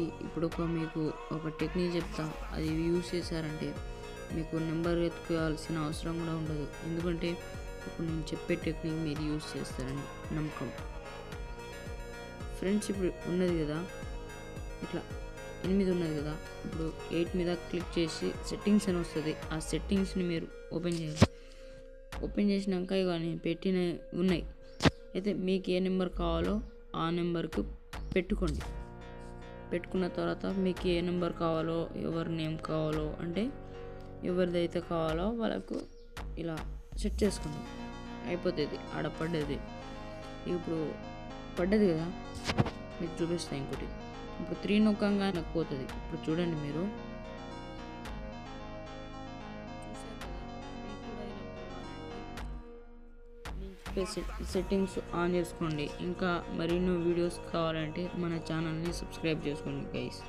ఇప్పుడు ఒక మీకు ఒక టెక్నిక్ చెప్తా. అది యూజ్ చేశారంటే మీకు నెంబర్ ఎత్తుకోవాల్సిన అవసరం కూడా ఉండదు. ఎందుకంటే ఇప్పుడు నేను చెప్పే టెక్నిక్ మీరు యూజ్ చేస్తారని నమ్మకం. ఫ్రెండ్స్ ఇప్పుడు ఉన్నది కదా? ఇట్లా ఎనిమిది ఉన్నది కదా? ఇప్పుడు ఎయిట్ మీద క్లిక్ చేసి సెట్టింగ్స్ అని వస్తుంది. ఆ సెట్టింగ్స్ని మీరు ఓపెన్ చేయాలి. ఓపెన్ చేసినాక ఇక నేను పెట్టిన ఉన్నాయి. అయితే మీకు ఏ నెంబర్ కావాలో ఆ నెంబర్కు పెట్టుకోండి. పెట్టుకున్న తర్వాత మీకు ఏ నెంబర్ కావాలో ఎవరి నేమ్ కావాలో అంటే ఎవరిదైతే కావాలో వాళ్ళకు ఇలా సెట్ చేసుకుందాం. అయిపోతుంది ఆడ పడ్డది. ఇప్పుడు పడ్డది కదా? మీకు చూపిస్తాను ఇంకోటి. ఇప్పుడు త్రీ నొక్కంగా నాకు పోతుంది. ఇప్పుడు చూడండి మీరు. సెట్టింగ్స్ ఆన్ చేసుకోండి. ఇంకా మరిన్నో వీడియోస్ కావాలంటే మన ఛానల్ని సబ్స్క్రైబ్ చేసుకోండి గైస్